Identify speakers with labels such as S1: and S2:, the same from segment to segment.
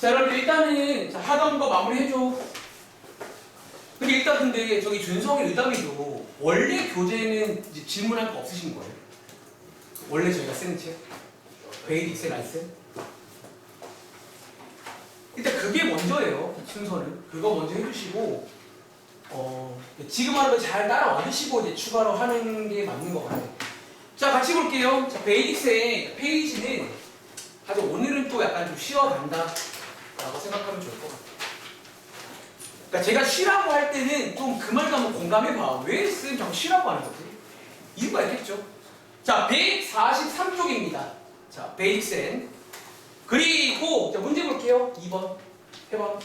S1: 자, 여러분 일단은 자, 하던 거 마무리해줘. 근데 일단 근데 저기 준성이 의담이도 원래 교재는 이제 질문할 거 없으신 거예요? 원래 저희가 쓰는 책? 베이직 셀 알쌤? 일단 그게 먼저예요 순서는 그거 먼저 해주시고 어 지금 하는 거 잘 따라와 주시고 이제 추가로 하는 게 맞는 것 같아요 자 같이 볼게요 자 베이직스의 페이지는 아주 오늘은 또 약간 좀 쉬어간다 라고 생각하면 좋을 것 같아요. 그러니까 제가 쉬라고 할 때는 좀 그 말도 한번 공감해봐. 왜쌤 자꾸 쉬라고 하는 거지? 이유가 있겠죠. 자 143쪽입니다. 자 베이직스 그리고 자 문제 볼게요. 2번. 해봐.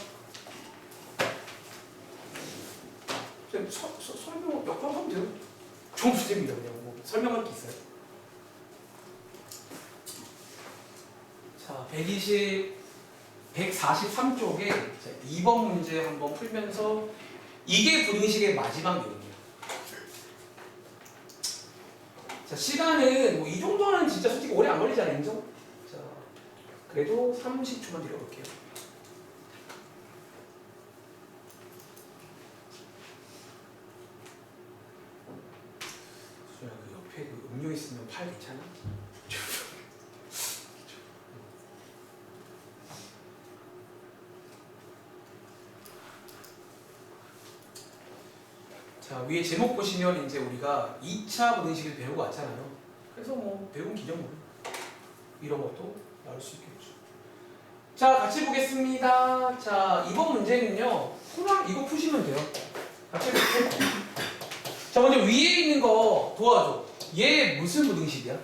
S1: 쌤 서, 서, 설명 몇번 하면 돼요 좋은 문제입니다 그냥. 뭐 설명할 게 있어요. 자 120 143쪽에 2번 문제 한번 풀면서 이게 분식의 마지막 내용이에요 자 시간은 뭐 이 정도는 진짜 솔직히 오래 안 걸리잖아요 인정? 자 그래도 30초만 드려볼게요 그 옆에 그 음료 있으면 팔 괜찮아? 위에 제목 보시면 이제 우리가 2차 분식을 배우고 왔잖아요. 그래서 뭐 배운 기념으로 이런 것도 나올 수 있겠죠. 자 같이 보겠습니다. 자 이번 문제는요. 그냥 이거 푸시면 돼요. 같이 볼게요. 자 먼저 위에 있는 거 도와줘. 얘 무슨 무등식이야?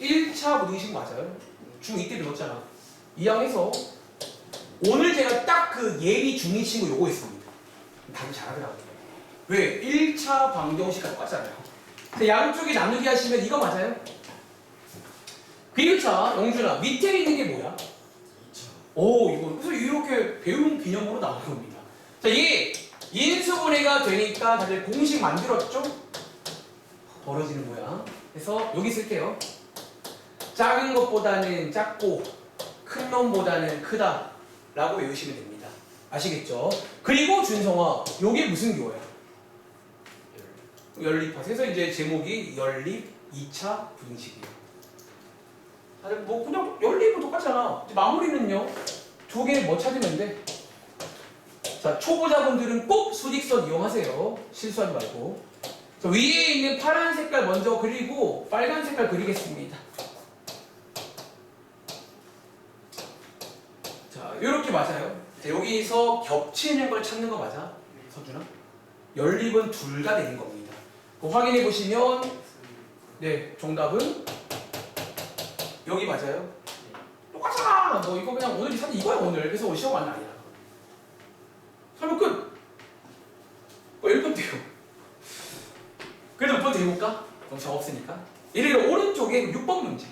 S1: 1차 무등식 맞아요. 중2 때 배웠잖아. 이왕해서 오늘 제가 딱 그 예비 중2 친구 요거 했습니다. 답이 잘하더라고요 왜? 1차 방정식 똑같잖아요 근데 양쪽에 나누기 하시면 이거 맞아요? 그렇죠 영준아 밑에 있는 게 뭐야? 오 이거 그래서 이렇게 배운 기념으로 나온 겁니다 자얘 인수분해가 되니까 다들 공식 만들었죠? 벌어지는 거야 그래서 여기 쓸게요 작은 것보다는 작고 큰 놈보다는 크다 라고 외우시면 됩니다 아시겠죠? 그리고 준성아 요게 무슨 교야? 연립파 그래서 이제 제목이 연립 2차 부등식이에요. 다들 뭐 그냥 연립은 똑같잖아. 마무리는요 두 개 뭐 찾으면 돼? 자 초보자분들은 꼭 수직선 이용하세요. 실수하지 말고. 자, 위에 있는 파란 색깔 먼저 그리고 빨간 색깔 그리겠습니다. 자 이렇게 맞아요. 자, 여기서 겹치는 걸 찾는 거 맞아? 서준아? 연립은 둘 다 되는 겁니다 그거 확인해 보시면 네 정답은 여기 맞아요? 똑같잖아! 너 이거 그냥 오늘 사진 이거야 오늘. 그래서 시험 안 아니야. 설명 끝! 어, 1번 돼요 그래도 몇번더 해볼까? 너무 적 없으니까. 예를 들어 오른쪽에 6번 문제.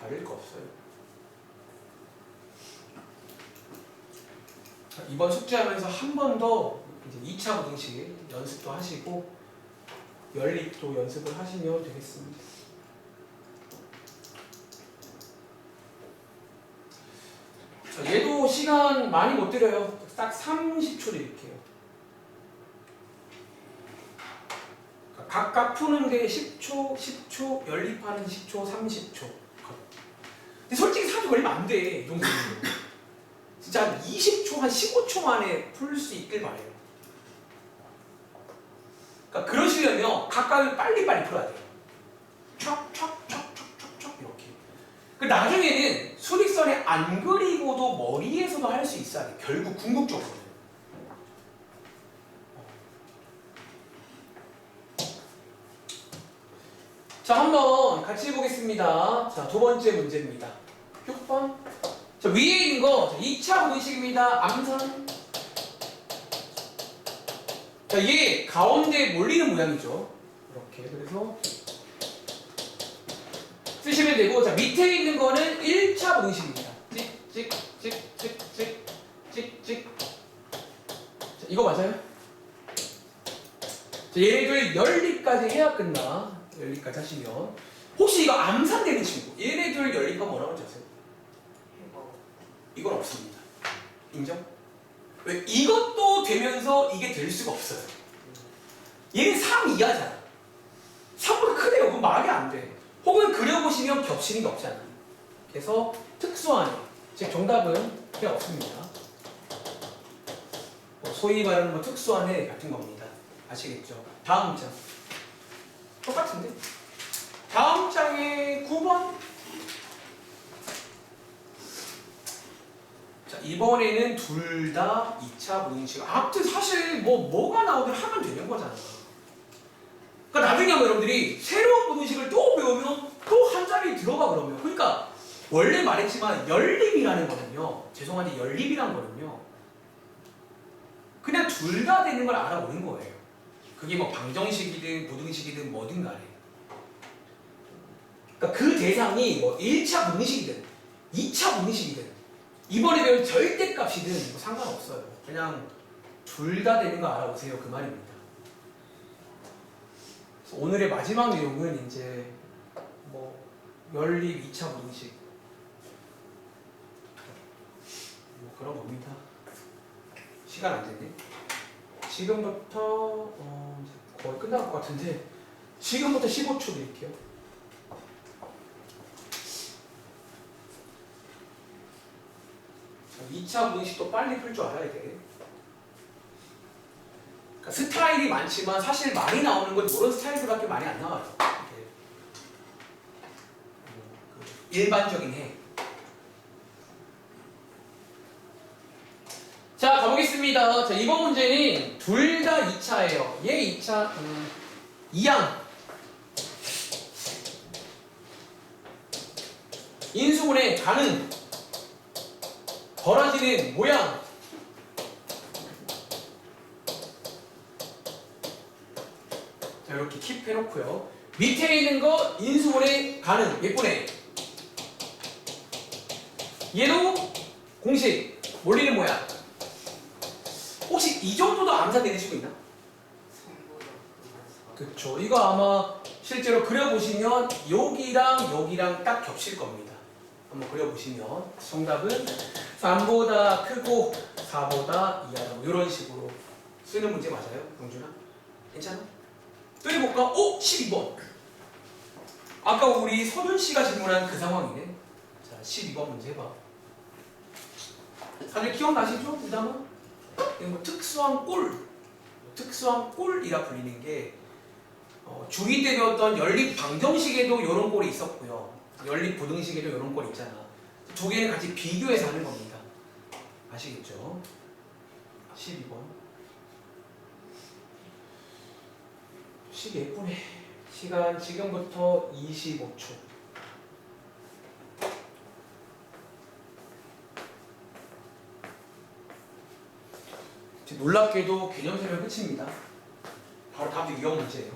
S1: 다를 거 없어요. 자, 이번 숙제하면서 한 번 더 2차 부등식 연습도 하시고 연립도 연습을 하시면 되겠습니다. 자, 얘도 시간 많이 못 드려요. 딱 30초 드릴게요. 그러니까 각각 푸는 게 10초, 10초, 연립하는 10초, 30초. 근데 솔직히 30초 걸리면 안 돼. 이 정도는. 진짜 한 20초, 한 15초 만에 풀 수 있길 바래요. 그러니까 그러시려면 각각을 빨리빨리 풀어야 돼요. 촥촥촥촥촥촥 이렇게. 그 나중에는 수직선에 안 그리고도 머리에서도 할 수 있어야 돼. 결국 궁극적으로는. 자, 한번 같이 해보겠습니다. 자, 두 번째 문제입니다. 6번. 자, 위에 있는 거 2차 분식입니다. 암산. 자, 이게 가운데 몰리는 모양이죠. 이렇게. 그래서 쓰시면 되고, 자, 밑에 있는 거는 1차 분식입니다. 찍, 찍, 찍, 찍, 찍, 찍, 찍. 자, 이거 맞아요? 자, 얘네들 열리까지 해야 끝나. 열리까지 하시면. 혹시 이거 암산되는 친구 얘네들 연립하면 뭐라고 하지 아세요? 이건 없습니다. 인정? 왜? 이것도 되면서 이게 될 수가 없어요. 얘는 3 이하잖아. 3보다 크네요. 그건 말이 안 돼. 혹은 그려보시면 겹치는 게 없잖아. 그래서 특수한 애. 즉 정답은 그게 없습니다. 뭐 소위 말하는 뭐 특수한 애 같은 겁니다. 아시겠죠? 다음 장. 똑같은데? 다음 장에 9번. 이번에는 둘 다 2차 분식. 아무튼 사실 뭐 뭐가 나오든 하면 되는 거잖아. 그러니까 나중에 한번 여러분들이 새로운 분식을 또 배우면 또 한 자리에 들어가 그러면. 그러니까 원래 말했지만 연립이라는 거는요. 죄송한데 연립이라는 거는요. 그냥 둘 다 되는 걸 알아보는 거예요. 그게 뭐 방정식이든 부등식이든 뭐든 간에. 그러니까 그 대상이 뭐 1차 분식이든 2차 분식이든 이번에 배운 절대값이든 뭐 상관없어요. 그냥 둘 다 되는 거 알아보세요. 그 말입니다. 오늘의 마지막 내용은 이제 뭐 연립 2차 분식 뭐 그런 겁니다. 시간 안 되네. 지금부터 어, 거의 끝날 것 같은데 지금부터 15초 드릴게요. 2차 분식도 빨리 풀 줄 알아야 돼. 그러니까 스타일이 많지만 사실 많이 나오는 건 이런 스타일들밖에 많이 안 나와요. 그 일반적인 해. 자 가보겠습니다. 자 이번 문제는 둘 다 2차예요. 얘 2차 음, 2항 인수분해 가능 벌어지는 모양. 자 이렇게 킵 해놓고요. 밑에 있는 거 인수분해 가능. 예쁘네. 얘도 공식 몰리는 모양. 혹시 이 정도도 암산되는 식구 있나?
S2: 3보다
S1: 그쵸. 이거 아마 실제로 그려보시면 여기랑 여기랑 딱 겹칠 겁니다 한번 그려보시면 정답은 3보다 크고 4보다 이하다 뭐 이런 식으로 쓰는 문제 맞아요? 영준아? 괜찮아? 또 해볼까? 오! 12번 아까 우리 서준 씨가 질문한 그 상황이네 자 12번 문제 해봐 다들 기억나시죠? 이 단어? 뭐 특수한 꼴 특수한 꼴이라 불리는 게 어, 중2 때 배웠던 연립 방정식에도 이런 꼴이 있었고요. 연립 부등식에도 이런 꼴이 있잖아. 두 개는 같이 비교해서 하는 겁니다. 아시겠죠? 12번. 시 예쁘네. 시간 지금부터 25초. 놀랍게도 개념 설명 끝입니다. 바로 다음 주 유형 문제예요.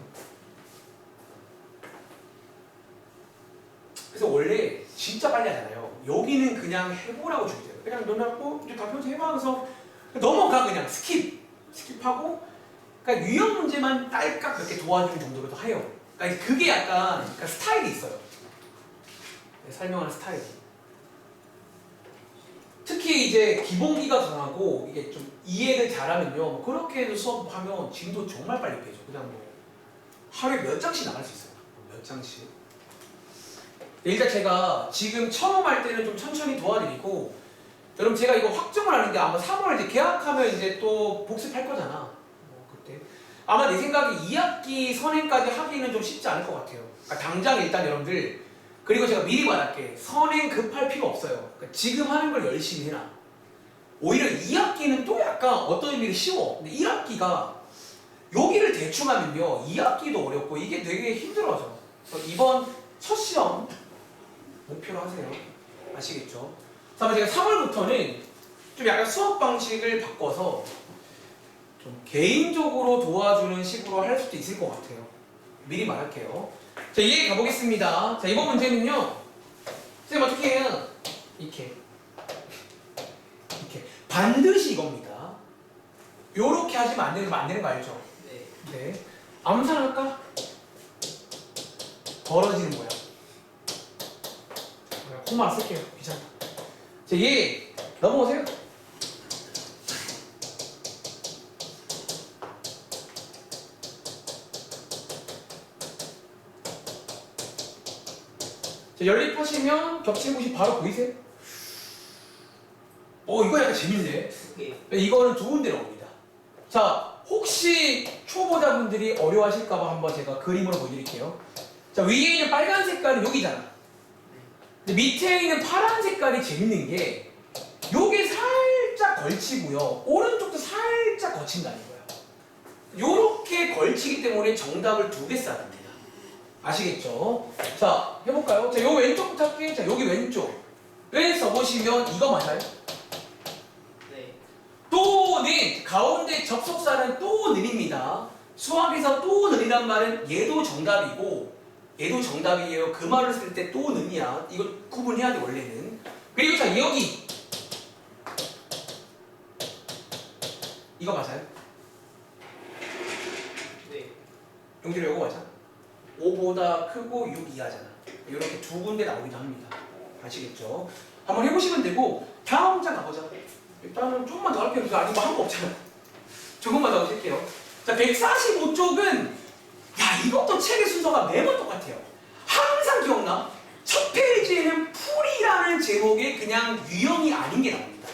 S1: 그래서 원래 진짜 빨리 하잖아요. 여기는 그냥 해보라고 주세요. 그냥 넣어놓고 이제 답변서 해봐서 넘어가 그냥 스킵 스킵하고 그러니까 유형 문제만 딸깍 이렇게 도와주는 정도로 해요. 그러니까 그게 약간 그러니까 스타일이 있어요. 네, 설명하는 스타일이. 특히 이제 기본기가 강하고 이게 좀 이해를 잘하면요. 뭐 그렇게 해서 수업하면 진도 정말 빨리 빼죠. 그냥 뭐 하루에 몇 장씩 나갈 수 있어요. 몇 장씩. 일단 제가 지금 처음 할 때는 좀 천천히 도와드리고 여러분 제가 이거 확정을 하는데 아마 3월 이제 계약하면 이제 또 복습할 거잖아. 뭐 그때 아마 내 생각에 2학기 선행까지 하기는 좀 쉽지 않을 것 같아요. 그러니까 당장 일단 여러분들 그리고 제가 미리 말할게 선행 급할 필요 없어요. 그러니까 지금 하는 걸 열심히 해라. 오히려 2학기는 또 약간 어떤 의미로 쉬워. 근데 1학기가 여기를 대충 하면요 2학기도 어렵고 이게 되게 힘들어져. 이번 첫 시험 목표로 하세요. 아시겠죠? 그래서 제가 3월부터는 좀 약간 수업 방식을 바꿔서 좀 개인적으로 도와주는 식으로 할 수도 있을 것 같아요. 미리 말할게요. 자, 이해 가보겠습니다. 자, 이번 문제는요. 선생님 어떻게 해요? 이렇게. 이렇게. 반드시 이겁니다. 요렇게 하시면 안 되는 거, 안 되는 거 알죠?
S2: 네.
S1: 네. 암산할까? 벌어지는 콤마 하나 쓸게요. 귀찮다. 자, 얘 넘어오세요. 자, 연립하시면 겹치는 곳이 바로 보이세요? 어, 이거 약간 재밌네.
S2: 예.
S1: 이거는 두 군데 나옵니다. 자, 혹시 초보자분들이 어려워하실까봐 한번 제가 그림으로 보여드릴게요. 자, 위에 있는 빨간 색깔은 여기잖아. 근데 밑에 있는 파란 색깔이 재밌는 게 요게 살짝 걸치고요. 오른쪽도 살짝 거친다는 거예요. 요렇게 걸치기 때문에 정답을 두 개 써야 됩니다. 아시겠죠? 자, 해볼까요? 자, 요 왼쪽부터 할게요. 자, 여기 왼쪽. 왼 써보시면 이거 맞아요?
S2: 네.
S1: 또는 가운데 접속사는 또 느립니다. 수학에서 또 느리란 말은 얘도 정답이고 얘도 정답이에요. 그 말을 쓸 때또 느냐 이거 구분해야 돼 원래는. 그리고 자 여기 이거 맞아요?
S2: 네.
S1: 용기를 요거 맞아? 5보다 크고 6 이하잖아. 이렇게 두 군데 나오기도 합니다. 아시겠죠? 한번 해보시면 되고 다음 장 가보자. 일단은 조금만 더 할게요. 아직 뭐한거 없잖아. 조금만 더 하실게요. 자, 145쪽은 야 이것도 책의 순서가 매번 똑같아요. 항상 기억나? 첫 페이지에는 풀이라는 제목에 그냥 유형이 아닌 게 나옵니다.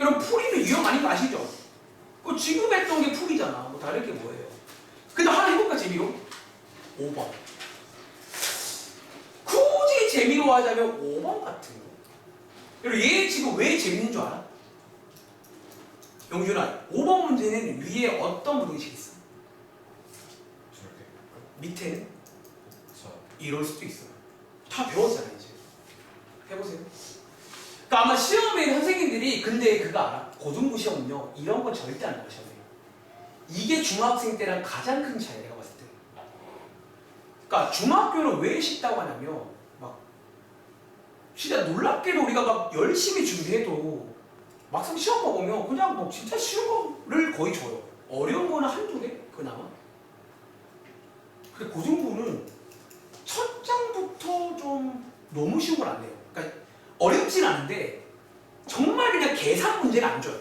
S1: 여러분 풀이는 유형 아닌 거 아시죠? 그 지금 했던 게 풀이잖아. 뭐 다를 게 뭐예요? 근데 하나 해볼까 재미로? 5번. 굳이 재미로 하자면 5번 같은 거. 여러분 얘 지금 왜 재밌는 줄 알아? 영준아, 5번 문제는 위에 어떤 부등식이 있어?
S3: 저
S1: 이럴 수도 있어요. 다 배웠잖아요, 이제. 해보세요. 그러니까 아마 시험에 선생님들이 근데 그거 알아? 고등부 시험은요, 이런 건 절대 안 나와, 시험에. 이게 중학생 때랑 가장 큰 차이야, 내가 봤을 때. 그러니까 중학교는 왜 쉽다고 하냐면, 막, 진짜 놀랍게도 우리가 막 열심히 준비해도 막상 시험 보면 그냥 뭐 진짜 쉬운 거를 거의 줘요. 어려운 거는 한두 개? 그나마. 근데 고등부는 첫 장부터 좀 너무 쉬운 걸 안 내요. 그러니까 어렵진 않은데 정말 그냥 계산 문제는 안 줘요.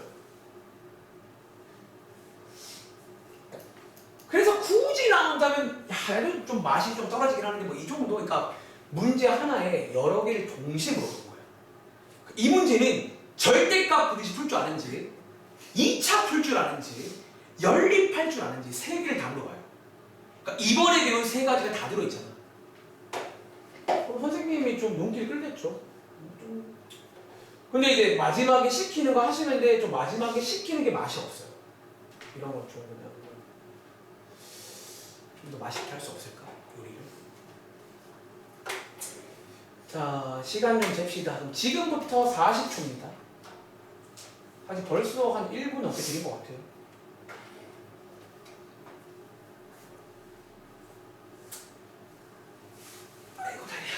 S1: 그래서 굳이 나온다면 야, 얘는 좀 맛이 좀 떨어지긴 하는데 뭐 이 정도 그러니까 문제 하나에 여러 개를 동시에 물어보는 거예요. 이 문제는 절대값 부듯이 풀줄 아는지 2차 풀 줄 아는지 연립할 줄 아는지 세 개를 다 물어봐요. 그러니까 이번에 배운 세 가지가 다 들어있잖아. 그럼 선생님이 좀 눈길 끌렸죠. 좀. 근데 이제 마지막에 시키는 거 하시는데 좀 마지막에 시키는 게 맛이 없어요. 이런 그냥 좀더 맛있게 할 수 없을까 요리를. 자 시간 좀 잽시다. 그럼 지금부터 40초입니다. 아직 벌써 한 1분 넘게 드린 것 같아요. 아이고 다리야.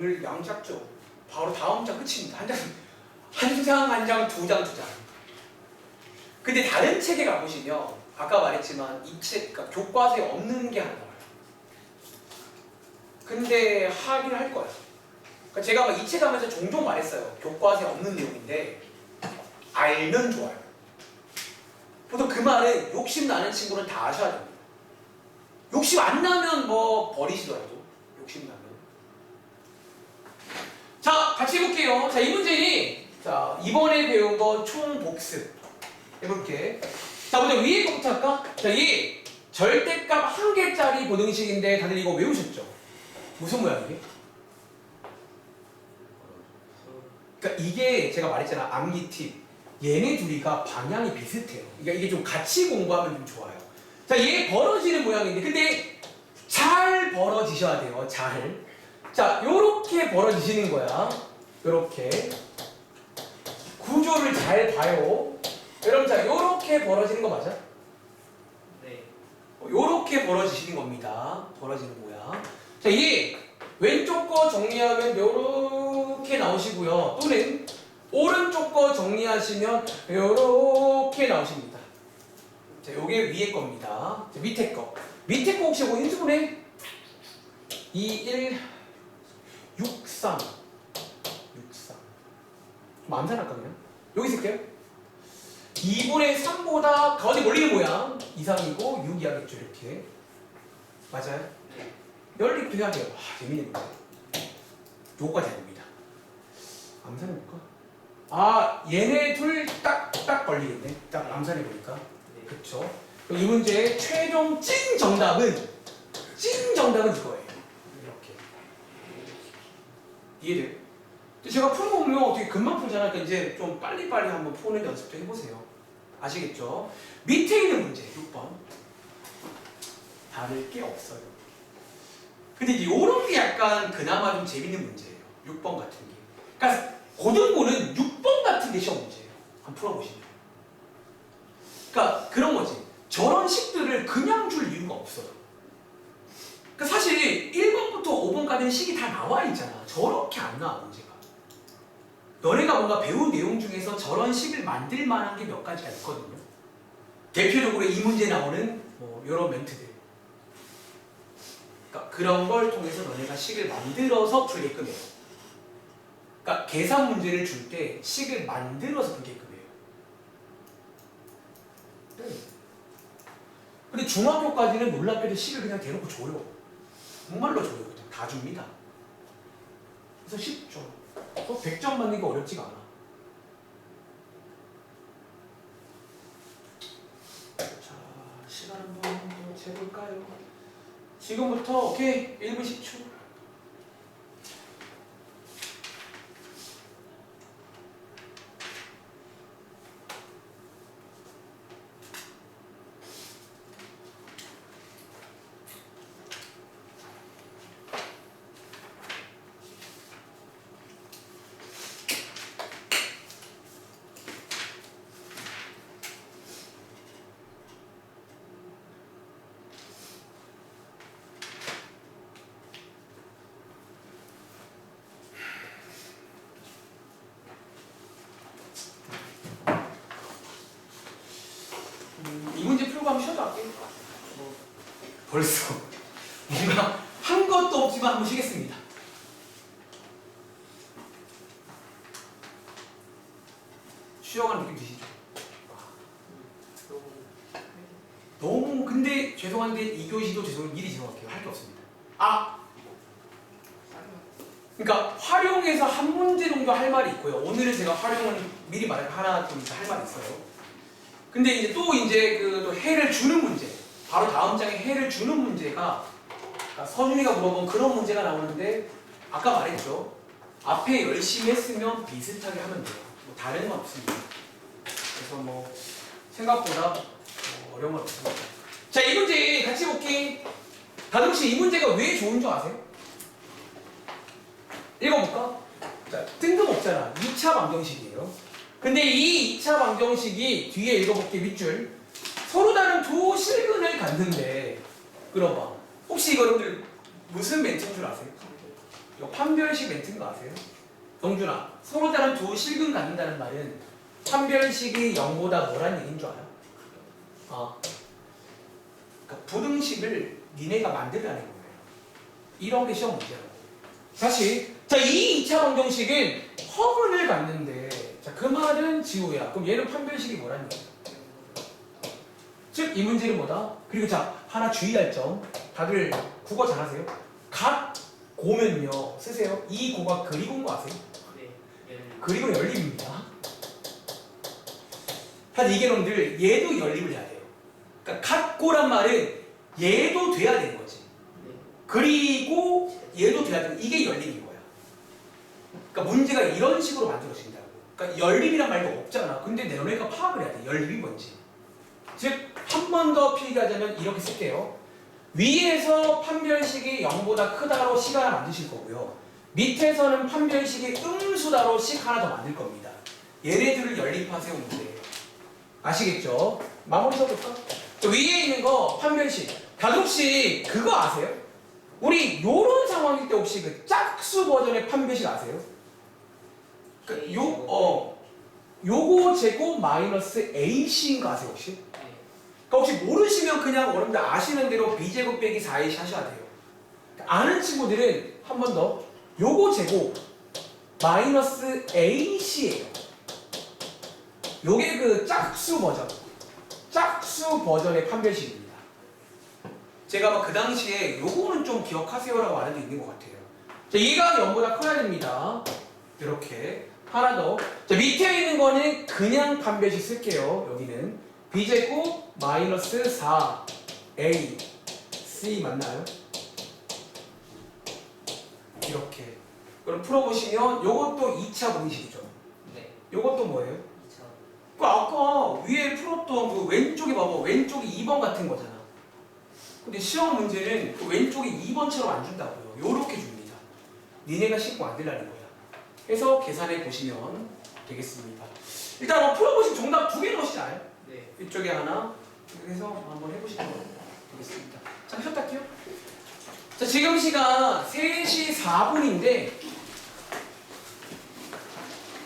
S1: 오늘 양작죠. 바로 다음 장 끝입니다. 한 장, 한 장, 한 장, 두 장, 두 장. 근데 다른 책에 가보시면 아까 말했지만 이 책, 그러니까 교과서에 없는 게 하나 나와요. 근데 하긴 할 거야. 그러니까 제가 막이책 하면서 종종 말했어요. 교과서에 없는 내용인데 알면 좋아요. 보통 그 말은 욕심 나는 친구는 다 아셔야 됩니다. 욕심 안 나면 뭐 버리시더라도 욕심 나면. 자, 같이 해볼게요. 자, 이 문제는 자 이번에 배운 거 총 복습 해볼게. 자, 먼저 위에 거부터 할까? 자, 이 절대값 한 개짜리 보등식인데 다들 이거 외우셨죠? 무슨 모양이게? 그러니까 이게 제가 말했잖아 암기 팁. 얘네 둘이가 방향이 비슷해요. 그러니까 이게 좀 같이 공부하면 좀 좋아요. 자, 얘 벌어지는 모양인데 근데 잘 벌어지셔야 돼요. 잘. 자, 요렇게 벌어지시는 거야. 요렇게. 구조를 잘 봐요. 여러분 자, 요렇게 벌어지는 거 맞아?
S2: 네.
S1: 어, 요렇게 벌어지시는 겁니다. 벌어지는 거야. 자, 이 왼쪽 거 정리하면 요렇게 나오시고요. 또는 오른쪽 거 정리하시면 요렇게 나오십니다. 자, 요게 위에 겁니다. 자, 밑에 거. 밑에 거 혹시 뭐 인수분해? 2, 1, 6, 3. 6, 3. 좀 암산할까 그냥? 여기 쓸게요. 2분의 3보다 가운데 몰리는 모양 이상이고 6 이하겠죠 이렇게. 맞아요?
S2: 네.
S1: 연립도 해야 돼요. 아, 재밌는 문제. 요거까지 됩니다. 암산해볼까? 아, 얘네 둘 딱, 딱 걸리겠네. 딱 암산해보니까.
S2: 네.
S1: 그쵸? 이 문제의 최종 찐 정답은, 찐 정답은 이거예요. 이해돼요? 근데 제가 풀어보면 어떻게 금방 풀잖아요. 그러니까 이제 좀 빨리빨리 한번 푸는 연습도 해보세요. 아시겠죠? 밑에 있는 문제, 6번. 다를 게 없어요. 근데 이제 요런 게 약간 그나마 좀 재밌는 문제예요. 6번 같은 게. 그러니까 고등고는 6번 같은 게 시험 문제예요. 한번 풀어보시면. 그러니까 그런 거지. 저런 식들을 그냥 줄 이유가 없어요. 그러니까 사실 1번부터 5번까지는 식이 다 나와 있잖아. 저렇게 안 나와 문제가. 너네가 뭔가 배운 내용 중에서 저런 식을 만들 만한 게 몇 가지가 있거든요. 대표적으로 이 문제에 나오는 뭐 이런 멘트들. 그러니까 그런 걸 통해서 너네가 식을 만들어서 풀게끔 해요. 그러니까 계산 문제를 줄 때 식을 만들어서 풀게끔 해요. 네. 근데 중학교까지는 놀랍게도 식을 그냥 대놓고 줘요. 정말로 줘요. 다 줍니다. 그래서 쉽죠. 또 100점 받는 게 어렵지가 않아. 자, 시간 한번 또 재볼까요? 지금부터 오케이 1분 10초. 음, 이 문제 풀고 한번 쉬어도 할게요. 뭐, 벌써 뭔가 한 것도 없지만 한번 쉬겠습니다. 쉬어가는 느낌 드시죠?
S2: 너무
S1: 근데 죄송한데 이 교시도 죄송 미리 죄송할게요 할 게 없습니다. 아 그러니까 활용해서 한 문제 정도 할 말이 있고요. 오늘은 제가 활용은 미리 말해 하나 좀 할 말이 있어요. 근데 이제 또 이제 그 또 해를 주는 문제 바로 다음 장에 해를 주는 문제가 아까 서준이가 물어본 그런 문제가 나오는데 아까 말했죠. 앞에 열심히 했으면 비슷하게 하면 돼요. 뭐 다른 건 없습니다. 그래서 뭐 생각보다 뭐 어려운 건 없습니다. 자, 이 문제 같이 볼게. 다들 혹시 이 문제가 왜 좋은 줄 아세요? 읽어볼까? 자, 뜬금없잖아. 2차 방정식이에요. 근데 이 2차 방정식이 뒤에 읽어볼게 밑줄. 서로 다른 두 실근을 갖는데 끌어봐. 혹시 이거 여러분들 무슨 멘트인 줄 아세요? 이거 판별식 멘트인 거 아세요? 영준아, 서로 다른 두 실근 갖는다는 말은 판별식이 0보다 뭐란 얘기인 줄 알아? 어. 그러니까 부등식을 니네가 만들라는 거예요. 이런 게 시험 문제라고. 다시. 자, 이 2차 방정식은 허근을 갖는데, 자, 그 말은 지우야. 그럼 얘는 판별식이 뭐라는 거야? 즉, 이 문제는 뭐다? 그리고 자, 하나 주의할 점. 다들 국어 잘하세요? 각 고면요. 쓰세요. 이 고가 그리고인 거 아세요?
S2: 네. 열
S1: 그리고 열립니다. 사실 이게 여러분들 얘도 열립을 해야 돼요. 그러니까 같고란 말은 얘도 돼야 되는 거지.
S2: 네.
S1: 그리고 얘도 돼야 되는 이게 열립인 거야. 그러니까 문제가 이런 식으로 만들어진다고. 그러니까 열립이란 말도 없잖아. 근데 너네가 파악을 해야 돼. 열립이 뭔지. 즉 한 번 더 필기하자면 이렇게 쓸게요. 위에서 판별식이 0보다 크다로 식 하나 만드실 거고요. 밑에서는 판별식이 음수다로 식 하나 더 만들 겁니다. 얘네들을 연립하세요 문제. 아시겠죠? 마무리 써볼까? 저 위에 있는 거 판별식. 다들 혹시 그거 아세요? 우리 요런 상황일 때 혹시 그 짝수 버전의 판별식 아세요? 그 요, 어, 요거 제곱 마이너스 AC인 거 아세요 혹시?
S2: 네.
S1: 그러니까 혹시 모르시면 그냥 여러분들 아시는 대로 b제곱 빼기 4ac 하셔야 돼요. 아는 친구들은 한 번 더 요거 제곱 마이너스 AC예요. 요게 그 짝수 버전. 짝수 버전의 판별식입니다. 제가 막 그 당시에 요거는 좀 기억하세요라고 안 해도 있는 것 같아요. 자, 얘가 0보다 커야 됩니다. 이렇게. 하나 더. 자, 밑에 있는 거는 그냥 판별식 쓸게요. 여기는. b제곱 마이너스 4 a c 맞나요? 이렇게. 그럼 풀어보시면 요것도 2차 분식이죠.
S2: 네.
S1: 요것도 뭐예요?
S2: 2차.
S1: 그 아까 위에 풀었던 그 왼쪽이 봐봐 왼쪽이 2번 같은 거잖아 근데 시험 문제는 그 왼쪽이 2번처럼 안 준다고요 요렇게 줍니다 니네가 신고 안 되라는 거야 해서 계산해 보시면 되겠습니다 일단 뭐 풀어보신 정답 두 개 넣으시잖아요
S2: 네.
S1: 이쪽에 하나 해서 한번 해보시면 되겠습니다. 잠깐 쉬었다 할게요. 자 지금 시간 3시 4분인데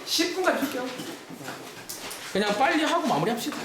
S1: 10분간 쉴게요. 그냥 빨리 하고 마무리합시다.